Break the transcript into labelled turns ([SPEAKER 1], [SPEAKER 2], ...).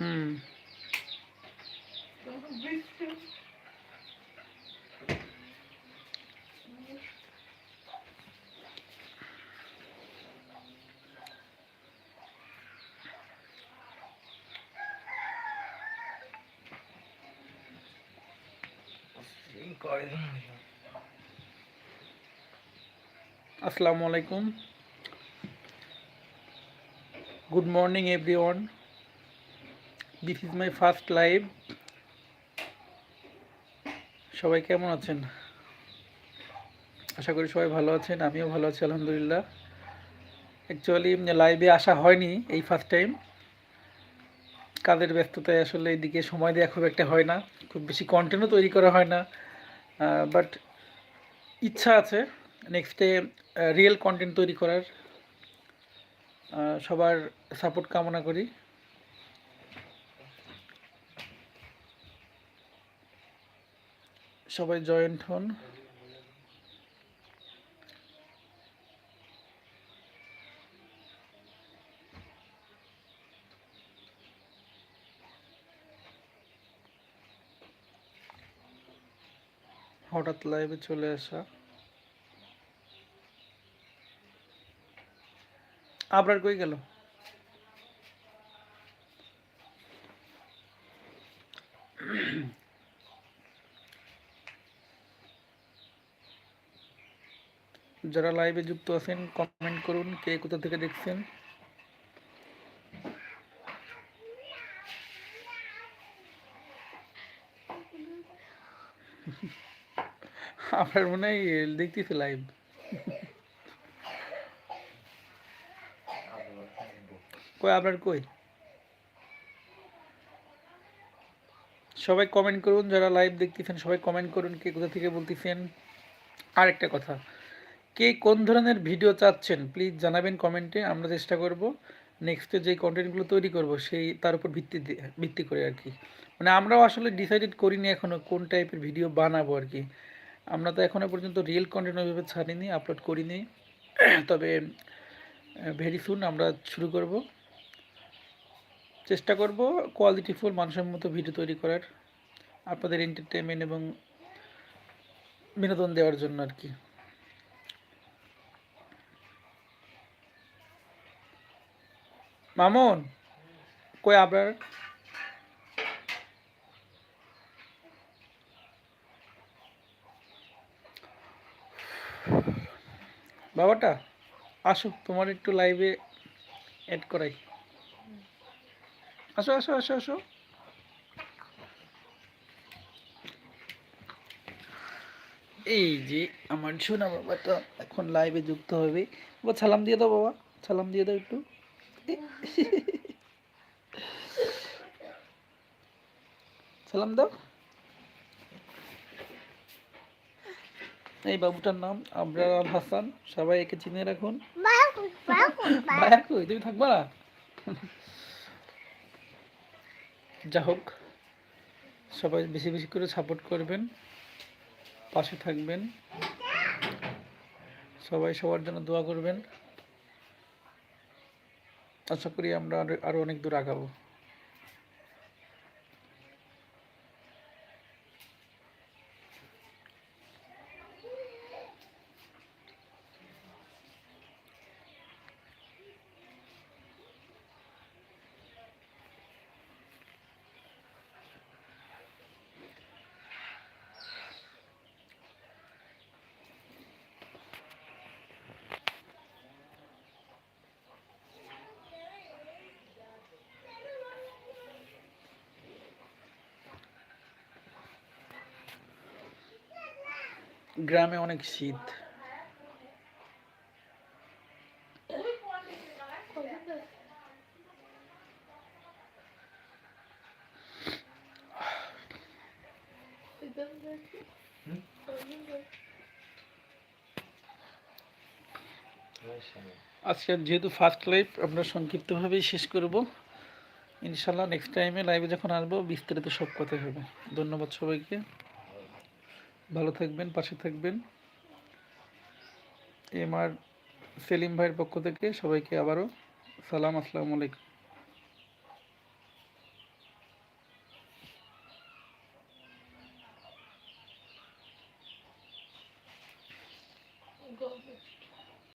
[SPEAKER 1] হুম। আসসালামু আলাইকুম। Good morning everyone this is my first live সবাই কেমন আছেন? আশা করি সবাই ভালো আছেন, আমিও ভালো আছি, আলহামদুলিল্লাহ। অ্যাকচুয়ালি লাইভে আসা হয়নি এই ফার্স্ট টাইম কাজের ব্যস্ততায় আসলে এদিকে সময় দেওয়া খুব একটা হয় না, খুব বেশি কন্টেন্টও তৈরি করা হয় না। বাট ইচ্ছা আছে নেক্সটে রিয়েল কন্টেন্ট তৈরি করার। সবার সাপোর্ট কামনা করি। সবাই জয়েন্ট হন। হঠাৎ লাইভে চলে আসা। আবরার কই গেল? যারা লাইভে যুক্ত আছেন কমেন্ট করুন কে কোথা থেকে দেখছেন। আপনার মনে হয় দেখতেছে লাইভ কই, আপনার কই? সবাই কমেন্ট করুন, যারা লাইভ দেখতেছেন, সবাই কমেন্ট করুন, কে কোথা থেকে বলতেছেন। আর একটা কথা, কে কোন ধরনের ভিডিও চাচ্ছেন প্লিজ জানাবেন কমেন্টে আমরা চেষ্টা করব। নেক্সটে যে কন্টেন্টগুলো তৈরি করব, সেই, তার উপর ভিত্তি ভিত্তি করে আর কি। মানে আমরাও আসলে ডিসাইডেড করিনি এখনও কোন টাইপের ভিডিও বানাবো আর কি। আমরা তো এখনও পর্যন্ত রিয়েল কন্টেন্ট ওইভাবে ছাড়িনি আপলোড করিনি। তবে ভেরি সুন আমরা শুরু করব। চেষ্টা করব কোয়ালিটিফুল মানুষের মতো ভিডিও তৈরি করার, আপনাদের এন্টারটেনমেন্ট এবং বিনোদন দেওয়ার জন্য আর কি। মামুন, কই আপনার বাবাটা আসো তোমার একটু লাইভে অ্যাড করাই। আসো আসো আসো আসো। এই যে আমার সোনা বাবাটা এখন লাইভে যুক্ত হবে। বাবা সালাম দিয়ে দাও বাবা সালাম দিয়ে দাও একটু। সালাম দাও। এই বাবুটার নাম আবরার আল হাসান সবাই একে চিনে রাখুন। তুমি থাকবা না? যা হোক সবাই বেশি বেশি করে সাপোর্ট করবেন, পাশে থাকবেন, সবাই সবার জন্য দোয়া করবেন। আশা করি আমরা আরও আরও অনেক দূর আগাবো। গ্রামে অনেক শীত। আজকে যেহেতু ফার্স্ট লাইভ আমরা সংক্ষিপ্তভাবেই শেষ করব। ইনশাল্লাহ নেক্সট টাইমে লাইভে যখন আসব, বিস্তারিত সব কথা হবে। ধন্যবাদ সবাইকে। ভালো থাকবেন, পাশে থাকবেন। এম আর সেলিম ভাইয়ের পক্ষ থেকে সবাইকে আবারও সালাম, আসসালামু আলাইকুম।